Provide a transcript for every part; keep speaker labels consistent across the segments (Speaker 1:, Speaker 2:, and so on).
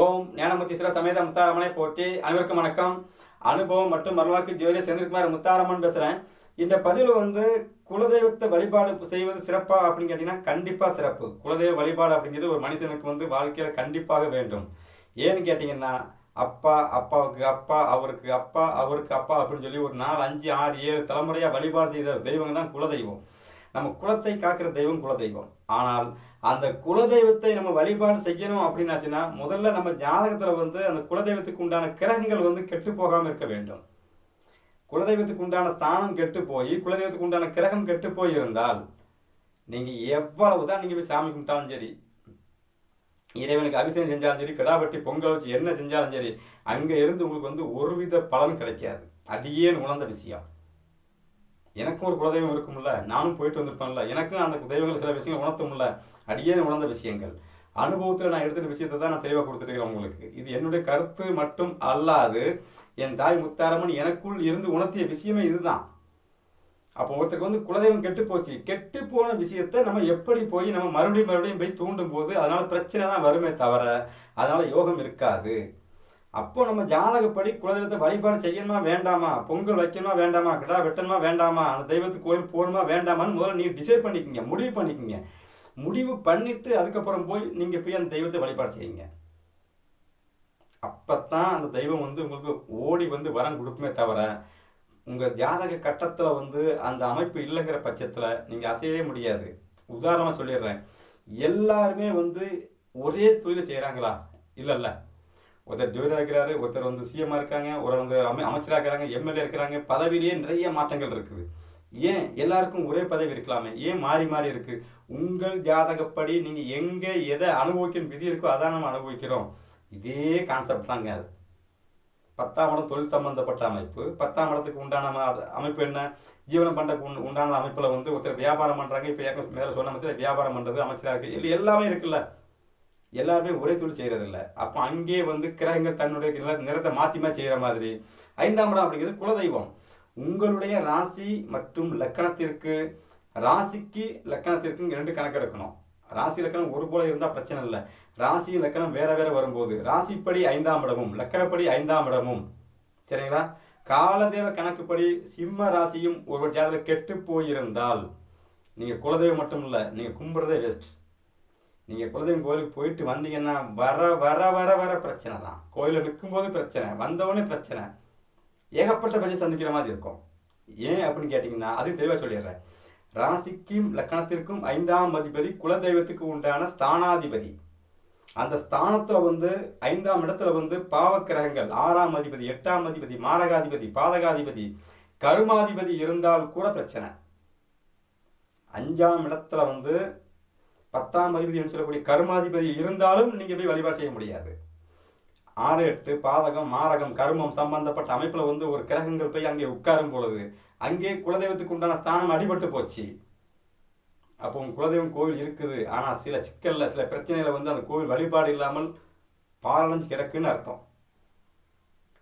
Speaker 1: ஓம் ஞானமுத்தீஸ்வர சமேத முத்தாரமனை போற்றி அனைவருக்கும் வணக்கம். அனுபவம் மற்றும் வரலாற்று ஜோதிடர் செந்தில்குமார் முத்தாரம்மன் பேசுகிறேன் இந்த பதிவில் வந்து குலதெய்வத்தை வழிபாடு செய்வது சிறப்பா அப்படின்னு கேட்டிங்கன்னா கண்டிப்பாக சிறப்பு. குலதெய்வ வழிபாடு அப்படிங்கிறது ஒரு மனுஷனுக்கு வந்து வாழ்க்கையில் கண்டிப்பாக வேண்டும். ஏன்னு கேட்டிங்கன்னா அப்பா அப்பாவுக்கு அப்பா அவருக்கு அப்பா அவருக்கு அப்பா அப்படின்னு சொல்லி ஒரு நாலு அஞ்சு ஆறு ஏழு தலைமுறையாக வழிபாடு செய்த தெய்வங்கள் தான் குலதெய்வம். நம்ம குலத்தை காக்கிற தெய்வம் குலதெய்வம். ஆனால் அந்த குலதெய்வத்தை நம்ம வழிபாடு செய்யணும் அப்படின்னாச்சுன்னா முதல்ல நம்ம ஜாதகத்தில் வந்து அந்த குலதெய்வத்துக்கு உண்டான கிரகங்கள் வந்து கெட்டு போகாமல் இருக்க வேண்டும். குலதெய்வத்துக்கு உண்டான ஸ்தானம் கெட்டு போய் குலதெய்வத்துக்கு உண்டான கிரகம் கெட்டு போய் இருந்தால் எவ்வளவு தான் நீங்கள் போய் சாமி கும்பிட்டாலும் சரி இறைவனுக்கு அபிஷேகம் செஞ்சாலும் சரி கிடாபட்டி பொங்கல் வச்சு என்ன செஞ்சாலும் சரி அங்கே இருந்து உங்களுக்கு வந்து ஒருவித பலன் கிடைக்காது. அடியேன் உணர்ந்த விஷயம். எனக்கும் ஒரு குலதெய்வம் இருக்கும்ல. நானும் போயிட்டு வந்திருப்பேன்ல. எனக்கும் அந்த தெய்வங்கள் சில விஷயங்கள் உணர்த்தும்ல. அடியே உணர்ந்த விஷயங்கள். அனுபவத்தில் நான் எடுத்துகிட்ட விஷயத்தை தான் நான் தெளிவாக கொடுத்துருக்கிறேன் உங்களுக்கு. இது என்னுடைய கருத்து மட்டும் அல்லாது என் தாய் முத்தாரம்மன் எனக்குள் இருந்து உணர்த்திய விஷயமே இதுதான். அப்போ ஒருத்தருக்கு வந்து குலதெய்வம் கெட்டு போச்சு. கெட்டு போன விஷயத்த நம்ம எப்படி போய் நம்ம மறுபடியும் மறுபடியும் போய் தூண்டும் போது அதனால பிரச்சனை தான் வருமே தவிர அதனால யோகம் இருக்காது. அப்போ நம்ம ஜாதகப்படி குலதெய்வத்தை வழிபாடு செய்யணுமா வேண்டாமா? பொங்கல் வைக்கணுமா வேண்டாமா? கிடா வெட்டணுமா வேண்டாமா? அந்த தெய்வத்துக்கு கோயில் போகணுமா வேண்டாமான்னு முதல்ல நீங்கள் டிசைட் பண்ணிக்கோங்க முடிவு பண்ணிக்கோங்க. முடிவு பண்ணிட்டு அதுக்கப்புறம் போய் நீங்கள் போய் அந்த தெய்வத்தை வழிபாடு செய்யுங்க. அப்பத்தான் அந்த தெய்வம் வந்து உங்களுக்கு ஓடி வந்து வரம் கொடுக்குமே தவிர உங்கள் ஜாதக கட்டத்தில் வந்து அந்த அமைப்பு இல்லைங்கிற பட்சத்தில் நீங்கள் அசையவே முடியாது. உதாரணமாக சொல்லிடுறேன். எல்லாருமே வந்து ஒரே தொழிலை செய்கிறாங்களா இல்லைல்ல. ஒருத்தர் டிவிடர் இருக்கிறாரு ஒருத்தர் வந்து சிஎம்மா இருக்காங்க ஒரு வந்து அமை அமைச்சராக இருக்கிறாங்க எம்எல்ஏ இருக்கிறாங்க பதவியிலேயே நிறைய மாற்றங்கள் இருக்குது. ஏன்? எல்லாருக்கும் ஒரே பதவி இருக்கலாமே. ஏன் மாறி மாறி இருக்கு? உங்கள் ஜாதகப்படி நீங்கள் எங்கே எதை அனுபவிக்கணும் விதி இருக்கோ அதான் நம்ம அனுபவிக்கிறோம். இதே கான்செப்ட் தாங்க அது. பத்தாம் இடம் தொழில் சம்பந்தப்பட்ட அமைப்பு. பத்தாம் இடத்துக்கு உண்டான அமைப்பு என்ன? ஜீவனம் பண்ற உண்- உண்டான அமைப்பில் வந்து ஒருத்தர் வியாபாரம் பண்ணுறாங்க இப்போ ஏற்கனவே மேலே சொன்ன மாதிரி வியாபாரம் பண்ணுறது அமைச்சராக இருக்குது இல்லை எல்லாமே இருக்குல்ல. எல்லாருமே ஒரே தொழில் செய்கிறது இல்லை அப்போ அங்கே வந்து கிரகங்கள் தன்னுடைய நிறத்தை மாற்றிமா செய்கிற மாதிரி. ஐந்தாம் இடம் அப்படிங்கிறது குலதெய்வம். உங்களுடைய ராசி மற்றும் லக்கணத்திற்கு ராசிக்கு லக்கணத்திற்கு இங்க ரெண்டு கணக்கெடுக்கணும் ராசி லக்கணம் ஒரு போல இருந்தால் பிரச்சனை இல்லை. ராசி லக்கணம் வேற வேற வரும்போது. ராசிப்படி ஐந்தாம் இடமும் லக்கணப்படி ஐந்தாம் இடமும். சரிங்களா? காலதேவ கணக்குப்படி சிம்ம ராசியும் ஒரு ஜாதகம் கெட்டு போயிருந்தால் நீங்கள் குலதெய்வம் மட்டும் இல்லை நீங்கள் கும்புறதே வெஸ்ட் நீங்கள் குலதெய்வம் கோயிலுக்கு போயிட்டு வந்தீங்கன்னா வர வர வர வர பிரச்சனை தான். கோயிலில் நிற்கும்போது பிரச்சனை வந்தவொடனே பிரச்சனை. ஏகப்பட்ட பிரச்சனை சந்திக்கிற மாதிரி இருக்கும். ஏன் அப்படின்னு கேட்டிங்கன்னா அது தெளிவாக சொல்லிடுறேன். ராசிக்கும் லக்கணத்திற்கும் ஐந்தாம் அதிபதி குலதெய்வத்துக்கு உண்டான ஸ்தானாதிபதி. அந்த ஸ்தானத்தில் வந்து ஐந்தாம் இடத்துல வந்து பாவக்கிரகங்கள் ஆறாம் அதிபதி எட்டாம் அதிபதி மாரகாதிபதி பாதகாதிபதி கருமாதிபதி இருந்தால் கூட பிரச்சனை. அஞ்சாம் இடத்துல வந்து பத்தாம் அதிபதினு சொல்லக்கூடிய கருமாதிபதி இருந்தாலும் நீங்க போய் வழிபாடு செய்ய முடியாது. ஆறு எட்டு பாதகம் மாரகம் கருமம் சம்பந்தப்பட்ட அமைப்புல வந்து ஒரு கிரகங்கள் போய் அங்கே உட்காரும் பொழுது அங்கே குலதெய்வத்துக்கு உண்டான ஸ்தானம் அடிபட்டு போச்சு. அப்போ உங்க குலதெய்வம் கோவில் இருக்குது. ஆனா சில சிக்கல்ல சில பிரச்சனையில வந்து அந்த கோவில் வழிபாடு இல்லாமல் பாலடைஞ்சு கிடக்குன்னு அர்த்தம்.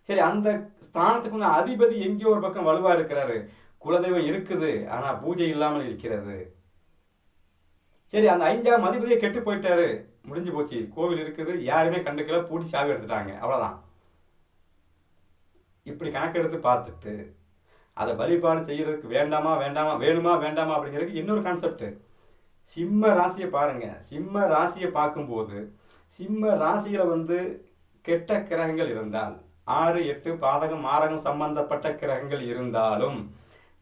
Speaker 1: சரி அந்த ஸ்தானத்துக்கு அதிபதி எங்கேயோ ஒரு பக்கம் வலுவா இருக்கிறாரு. குலதெய்வம் இருக்குது ஆனா பூஜை இல்லாமல் இருக்கிறது. சரி அந்த ஐந்தாம் அதிபதியை கெட்டு போயிட்டாரு. முடிஞ்சு போச்சு. கோவில் இருக்குது. யாருமே கண்டுக்கல. பூட்டி சாவி எடுத்துட்டாங்க. அவ்வளோதான் இப்படி கணக்கெடுத்து பார்த்துட்டு அதை வழிபாடு செய்யறதுக்கு வேண்டாமா வேண்டாமா வேணுமா வேண்டாமா அப்படிங்கிறதுக்கு இன்னொரு கான்செப்ட் சிம்ம ராசியை பாருங்க. சிம்ம ராசியை பார்க்கும்போது சிம்ம ராசியில வந்து கெட்ட கிரகங்கள் இருந்தால் ஆறு எட்டு பாதகம் மாரகம் சம்பந்தப்பட்ட கிரகங்கள் இருந்தாலும்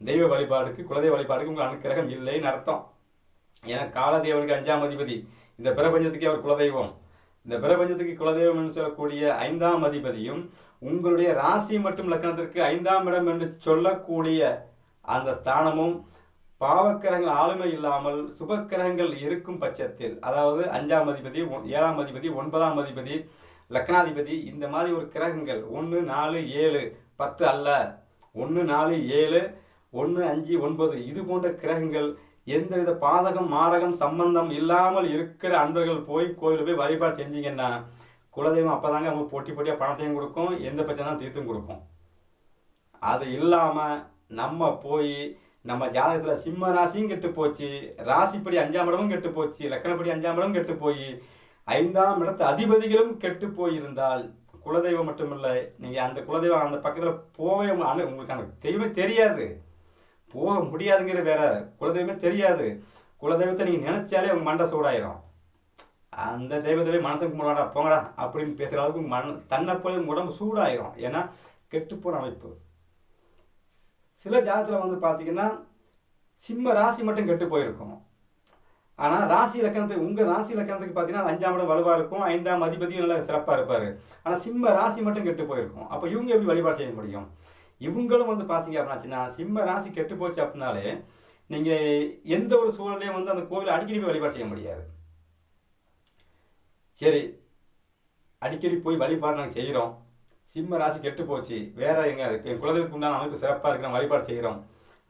Speaker 1: தெய்வ வழிபாடுக்கு குலதெய்வ வழிபாடுக்கு உங்கள் அனுக்கிரகம் இல்லைன்னு அர்த்தம். ஏன்னா காலதேவனுக்கு அஞ்சாம் அதிபதி. இந்த பிரபஞ்சத்துக்கு அவர் குலதெய்வம். இந்த பிரபஞ்சத்துக்கு குலதெய்வம் என்று சொல்லக்கூடிய ஐந்தாம் அதிபதியும் உங்களுடைய ராசி மற்றும் லக்கணத்திற்கு ஐந்தாம் இடம் என்று சொல்லக்கூடிய அந்த ஸ்தானமும் பாவக்கிரகங்கள் ஆளுமை இல்லாமல் சுபக்கிரகங்கள் இருக்கும் பட்சத்தில் அதாவது அஞ்சாம் அதிபதி ஏழாம் அதிபதி ஒன்பதாம் அதிபதி லக்னாதிபதி இந்த மாதிரி ஒரு கிரகங்கள் ஒன்று நாலு ஏழு பத்து அல்ல. ஒன்று நாலு ஏழு ஒன்று அஞ்சு ஒன்பது இது போன்ற கிரகங்கள் எந்தவித பாதகம் மாரகம் சம்பந்தம் இல்லாமல் இருக்கிற அன்பர்கள் போய் கோயிலுக்கு போய் வழிபாடு செஞ்சீங்கன்னா குலதெய்வம் அப்போதாங்க அவங்க போட்டி போட்டியாக பணத்தையும் கொடுக்கும் எந்த பிரச்சனை தீர்த்தும் கொடுக்கும். அது இல்லாமல் நம்ம போய் நம்ம ஜாதகத்தில் சிம்ம ராசியும் கெட்டு போச்சு ராசிப்படி அஞ்சாம் இடமும் கெட்டு போச்சு லக்கணப்படி அஞ்சாம் இடமும் கெட்டு போய் ஐந்தாம் இடத்து அதிபதிகளும் கெட்டு போயிருந்தால் குலதெய்வம் மட்டுமில்லை நீங்கள் அந்த குலதெய்வம் அந்த பக்கத்தில் போவே அனு- உங்களுக்கு அந்த தெய்வமே தெரியாது. போக முடியாதுங்கிற வேற. குலதெய்வமே தெரியாது. குலதெய்வத்தை நீங்கள் நினைச்சாலே உங்கள் மண்டை சூடாயிரும். அந்த தெய்வத்தை மனசுக்கு கும்பிடாடா போங்கடா அப்படின்னு பேசுகிற அளவுக்கு மன தன்னை போய் உடம்பு சூடாயிரும். ஏன்னா கெட்டுப்போன அமைப்பு. சில ஜாதகத்தில் வந்து பார்த்தீங்கன்னா சிம்ம ராசி மட்டும் கெட்டு போயிருக்கும். ஆனால் ராசி லக்கணத்துக்கு உங்கள் ராசி லக்கணத்துக்கு பார்த்தீங்கன்னா அஞ்சாம் இடம் வலுவாக இருக்கும். ஐந்தாம் அதிபதியும் நல்லா சிறப்பாக இருப்பார். ஆனால் சிம்ம ராசி மட்டும் கெட்டு போயிருக்கும். அப்போ இவங்க எப்படி வழிபாடு செய்ய முடியும்? இவங்களும் வந்து பார்த்தீங்க அப்படின்னாச்சுன்னா சிம்ம ராசி கெட்டு போச்சு அப்படின்னாலே நீங்கள் எந்த ஒரு சூழலையும் வந்து அந்த கோவிலை அடிக்கடி போய் வழிபாடு செய்ய முடியாது. சரி அடிக்கடி போய் வழிபாடு நாங்கள் செய்கிறோம் சிம்ம ராசி கெட்டு போச்சு. வேற எங்கள் என் குலதெய்வத்துக்கு உண்டான அமைப்பு சிறப்பாக இருக்கிற வழிபாடு செய்கிறோம்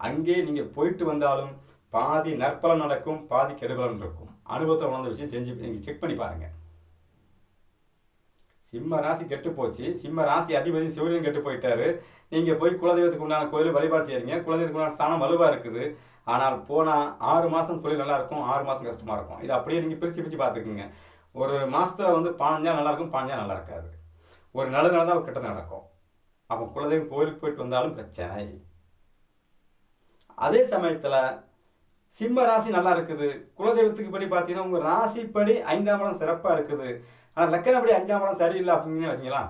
Speaker 1: அங்கே நீங்கள் போயிட்டு வந்தாலும் பாதி நற்பலன் நடக்கும் பாதி கெடுபலன் இருக்கும். அனுபவத்தில் உணர்ந்த விஷயம் செஞ்சு நீங்கள் செக் பண்ணி பாருங்கள் சிம்ம ராசி கெட்டு போச்சு. சிம்ம ராசி அதிபதி சிவரியன் கெட்டு போயிட்டாரு. நீங்கள் போய் குலதெய்வத்துக்கு உண்டான கோயில் வழிபாடு செய்கிறீங்க குலதெய்வத்துக்கு உண்டான ஸ்தானம் வலுவாக இருக்குது. ஆனால் போனால் ஆறு மாதம் தொழில் நல்லா இருக்கும் ஆறு மாதம் கஷ்டமாக இருக்கும். இது அப்படியே நீங்கள் பிரிச்சு பிரித்து பார்த்துக்குங்க. ஒரு மாதத்தில் வந்து பாஞ்சா நல்லாயிருக்கும் பாஞ்சால் பாஞ்சா நல்லா இருக்காது. ஒரு நல்லது நடந்தால் ஒரு கெட்டது நடக்கும். அப்போ குலதெய்வம் கோயிலுக்கு போயிட்டு வந்தாலும் பிரச்சனை. அதே சமயத்தில் சிம்ம ராசி நல்லா இருக்குது. குலதெய்வத்துக்கு படி பார்த்தீங்கன்னா உங்கள் ராசிப்படி ஐந்தாம் இடம் சிறப்பாக இருக்குது. ஆனால் லக்கணப்படி அஞ்சாம் இடம் சரியில்லை அப்படின்னு வச்சுங்களா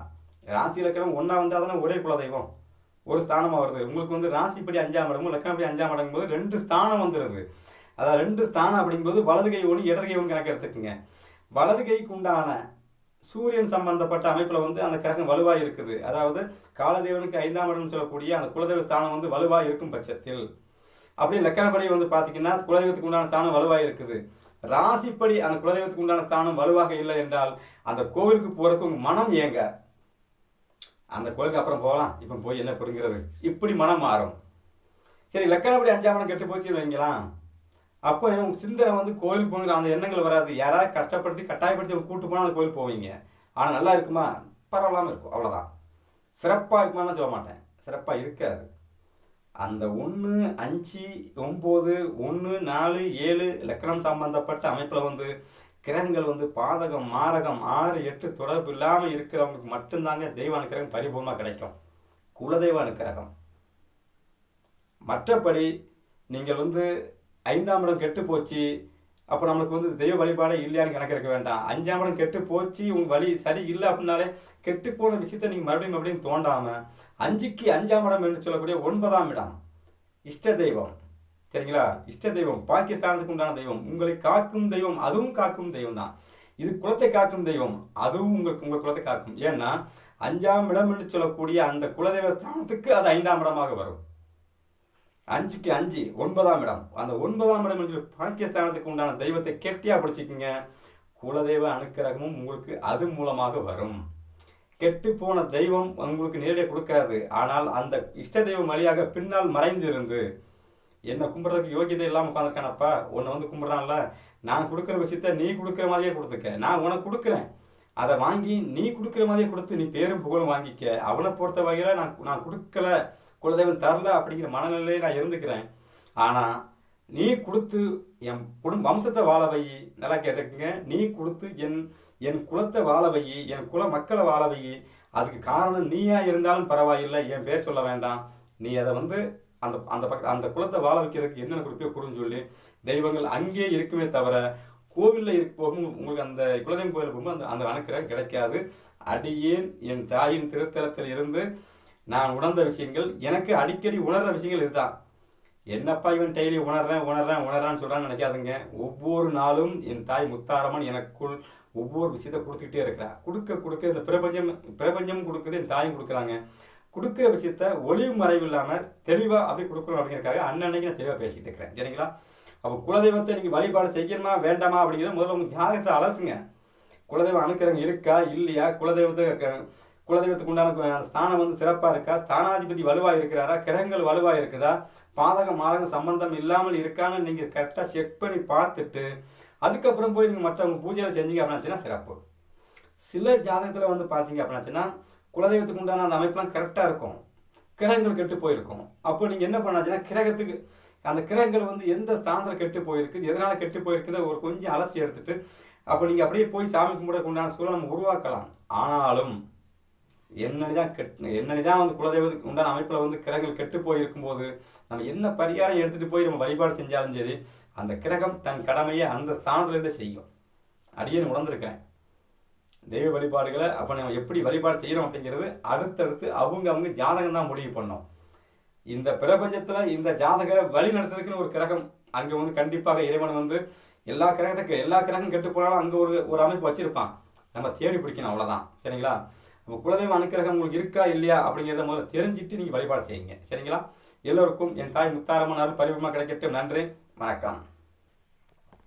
Speaker 1: ராசி லக்கணம் ஒன்றா வந்தால் தானே ஒரே குலதெய்வம். ஒரு ஸ்தானமாக வருது. உங்களுக்கு வந்து ராசிப்படி அஞ்சாம் இடமும் லக்கணப்படி அஞ்சாம் இடங்கும் போது ரெண்டு ஸ்தானம் வந்துடுது அதாவது ரெண்டு ஸ்தானம் அப்படிங்கும்போது வலது கை ஒன்று இடது கை ஒன்று கணக்கு எடுத்துக்கோங்க. வலது கைக்கு உண்டான சூரியன் சம்பந்தப்பட்ட அமைப்பில் வந்து அந்த கிரகம் வலுவாக இருக்குது. அதாவது காலதேவனுக்கு ஐந்தாம் இடம் சொல்லக்கூடிய அந்த குலதெய்வ ஸ்தானம் வந்து வலுவாக இருக்கும் பட்சத்தில். அப்படியே லக்கணப்படி வந்து பார்த்தீங்கன்னா குலதெய்வத்துக்கு உண்டான ஸ்தானம் வலுவாக இருக்குது. ராசிப்படி அந்த குலதெய்வத்துக்கு உண்டான ஸ்தானம் வலுவாக இல்லை என்றால் அந்த கோவிலுக்கு போகிறதுக்கு உங்கள் மனம் ஏங்க? அந்த கோவிலுக்கு அப்புறம் போகலாம். இப்போ போய் என்ன பிடுங்கிறது? இப்படி மனம் மாறும். சரி லக்கணப்படி அஞ்சாம் இடம் கெட்டு போச்சு வைங்களாம் அப்போ உங்கள் சிந்தனை வந்து கோயிலுக்கு போங்கிற அந்த எண்ணங்கள் வராது. யாராவது கஷ்டப்படுத்தி கட்டாயப்படுத்தி அவங்க கூட்டு போனால் அந்த கோயில் போவீங்க. ஆனால் நல்லா இருக்குமா? பரவாயில்லாமல் இருக்கும். அவ்வளோதான் சிறப்பாக இருக்குமான்னு சொல்ல மாட்டேன். சிறப்பாக இருக்காது. அந்த ஒன்று அஞ்சு ஒம்பது ஒன்று நாலு ஏழு லக்கணம் சம்பந்தப்பட்ட அமைப்பில் வந்து கிரகங்கள் வந்து பாதகம் மாரகம் ஆறு எட்டு தொடர்பு இல்லாமல் இருக்கிறவங்களுக்கு மட்டும்தாங்க தெய்வ அனுக்கிரகம் பரிபூர்ணமாக கிடைக்கும். குலதெய்வ அனுக்கிரகம் மற்றபடி நீங்கள் வந்து ஐந்தாம் இடம் கெட்டு போச்சு அப்போ நம்மளுக்கு வந்து தெய்வ வழிபாடே இல்லையான்னு கணக்கெடுக்க வேண்டாம். அஞ்சாம் இடம் கெட்டு போச்சு உங்க வழி சரி இல்லை அப்படின்னாலே கெட்டு போன விஷயத்த நீங்கள் மறுபடியும் மறுபடியும் தோண்டாம அஞ்சுக்கு அஞ்சாம் இடம் என்று சொல்லக்கூடிய ஒன்பதாம் இடம் இஷ்ட தெய்வம். சரிங்களா? இஷ்ட தெய்வம் பாகிஸ்தானத்துக்கு உண்டான தெய்வம். உங்களை காக்கும் தெய்வம் அதுவும் காக்கும் தெய்வம் தான். இது குலத்தை காக்கும் தெய்வம் அதுவும் உங்களுக்கு உங்கள் குலத்தை காக்கும். ஏன்னா அஞ்சாம் இடம் என்று சொல்லக்கூடிய அந்த குலதெய்வ ஸ்தானத்துக்கு அது ஐந்தாம் இடமாக வரும். அஞ்சுக்கு அஞ்சு ஒன்பதாம் இடம். அந்த ஒன்பதாம் இடம் என்று பாகிஸ்தானத்துக்கு உண்டான தெய்வத்தை கெட்டியா பிடிச்சிக்கிங்க. குலதெய்வ அனுக்கிரகமும் உங்களுக்கு அது மூலமாக வரும். கெட்டு போன தெய்வம் உங்களுக்கு நேரடியாக கொடுக்காது. ஆனால் அந்த இஷ்ட தெய்வம் வழியாக பின்னால் மறைந்து இருந்து என்னை கும்பிட்றதுக்கு யோகியதை இல்லாமல் உட்காந்துருக்கானப்பா உன்னை வந்து கும்பிட்றான்ல. நான் கொடுக்குற விஷயத்த நீ கொடுக்குற மாதிரியே கொடுத்துக்க. நான் உனக்கு கொடுக்குறேன். அதை வாங்கி நீ கொடுக்குற மாதிரியே கொடுத்து நீ பேரும் புகழும் வாங்கிக்க. அவனை பொறுத்த வகையில் நான் நான் கொடுக்கல. குலதெய்வம் தரல அப்படிங்கிற மனநிலையில நான் இருந்துக்கிறேன். ஆனால் நீ கொடுத்து என் குடும்ப வம்சத்தை வாழ வை நல்லா கேட்டுக்குங்க. நீ கொடுத்து என் என் குலத்தை வாழ வை என் குல மக்களை வாழ வை. அதுக்கு காரணம் நீயா இருந்தாலும் பரவாயில்லை என் பேர் சொல்ல வேண்டாம். நீ அதை வந்து அந்த அந்த பக்க அந்த குலத்தை வாழ வைக்கிறதுக்கு என்னென்ன கொடுப்பியோ கொடுன்னு சொல்லி தெய்வங்கள் அங்கேயே இருக்குமே தவிர கோவிலில் இருக்க போகும் உங்களுக்கு அந்த குலதெய்வம் கோயிலுக்கு போகும்போது அந்த அந்த அணுக்கிறம் கிடைக்காது. அடியேன் என் தாயின் திருத்தலத்தில் இருந்து நான் உணர்ந்த விஷயங்கள் எனக்கு அடிக்கடி உணர்ற விஷயங்கள் இதுதான். என்னப்பா இவன் டெய்லி உணர்றேன் உணர்றேன் உணர்றான்னு சொல்கிறான்னு நினைக்காதுங்க. ஒவ்வொரு நாளும் என் தாய் முத்தாரம்மன் எனக்குள் ஒவ்வொரு விஷயத்த கொடுத்துக்கிட்டே இருக்கிறா கொடுக்க கொடுக்க இந்த பிரபஞ்சம் பிரபஞ்சம் கொடுக்குது என் தாயும் கொடுக்குறாங்க. கொடுக்குற விஷயத்த ஒளிவு மறைவு இல்லாமல் தெளிவாக அப்படி கொடுக்கணும் அப்படிங்கிறக்காக அன்னன்னைக்கு நான் தெளிவாக பேசிட்டு இருக்கிறேன். சரிங்களா? அப்போ குலதெய்வத்தை நீங்கள் வழிபாடு செய்யணுமா வேண்டாமா அப்படிங்கிறத முதல்ல உங்கள் ஜாதகத்தை அலசுங்க. குலதெய்வம் அனுக்கிறவங்க இருக்கா இல்லையா? குலதெய்வத்தை க- குலதெய்வத்துக்கு உண்டான ஸ்தானம் வந்து சிறப்பாக இருக்கா? ஸ்தானாதிபதி வலுவாக இருக்கிறாரா? கிரகங்கள் வலுவாக இருக்குதா? பாதக மாதக சம்பந்தம் இல்லாமல் இருக்கான்னு நீங்கள் கரெக்டாக செக் பண்ணி பார்த்துட்டு அதுக்கப்புறம் போய் நீங்கள் மற்றவங்க பூஜையில் செஞ்சீங்க அப்படின்னாச்சுன்னா சிறப்பு. சில ஜாதகத்தில் வந்து பார்த்தீங்க அப்படின்னாச்சுன்னா குலதெய்வத்துக்கு உண்டான அந்த அமைப்பெல்லாம் கரெக்டாக இருக்கும். கிரகங்கள் கெட்டு போயிருக்கும். அப்போ நீங்கள் என்ன பண்ணாச்சுன்னா கிரகத்துக்கு அந்த கிரகங்கள் வந்து எந்த ஸ்தானத்தில் கெட்டு போயிருக்குது எதனால் கெட்டு போயிருக்குது ஒரு கொஞ்சம் அலசி எடுத்துட்டு அப்போ நீங்கள் அப்படியே போய் சாமி கும்பிடக்கு உண்டான சூழலை நம்ம உருவாக்கலாம். ஆனாலும் என்னடி தான் கெட் என்னடி தான் வந்து குலதெய்வத்துக்கு உண்டான அமைப்பில் வந்து கிரகங்கள் கெட்டு போயிருக்கும்போது நம்ம என்ன பரிகாரம் எடுத்துகிட்டு போய் நம்ம வழிபாடு செஞ்சாலும் சரி அந்த கிரகம் தன் கடமையை அந்த ஸ்தானத்துலேருந்து செய்யும். அடியேன்னு உணர்ந்திருக்கிறேன். தெய்வ வழிபாடுகளை அப்போ நம்ம எப்படி வழிபாடு செய்கிறோம் அப்படிங்கிறது அடுத்தடுத்து அவங்க அவங்க ஜாதகம் தான் முடிவு பண்ணோம். இந்த பிரபஞ்சத்தில் இந்த ஜாதகரை வழி நடத்துறதுக்குன்னு ஒரு கிரகம் அங்கே வந்து கண்டிப்பாக இறைவன் வந்து எல்லா கிரகத்துக்கு எல்லா கிரகம் கெட்டு போனாலும் அங்கே ஒரு ஒரு அமைப்பு வச்சுருப்பான். நம்ம தேடி பிடிக்கணும் அவ்வளோதான் சரிங்களா? உங்கள் குலதெய்வ அனுக்கிரகம் உங்களுக்கு இருக்கா இல்லையா அப்படிங்கிறத முதல்ல தெரிஞ்சுட்டு நீங்கள் வழிபாடு செய்யுங்க. சரிங்களா? எல்லோருக்கும் என் தாய் முத்தாரம்மனால் பரிபமாக கிடைக்கட்டும். நன்றி. வணக்கம்.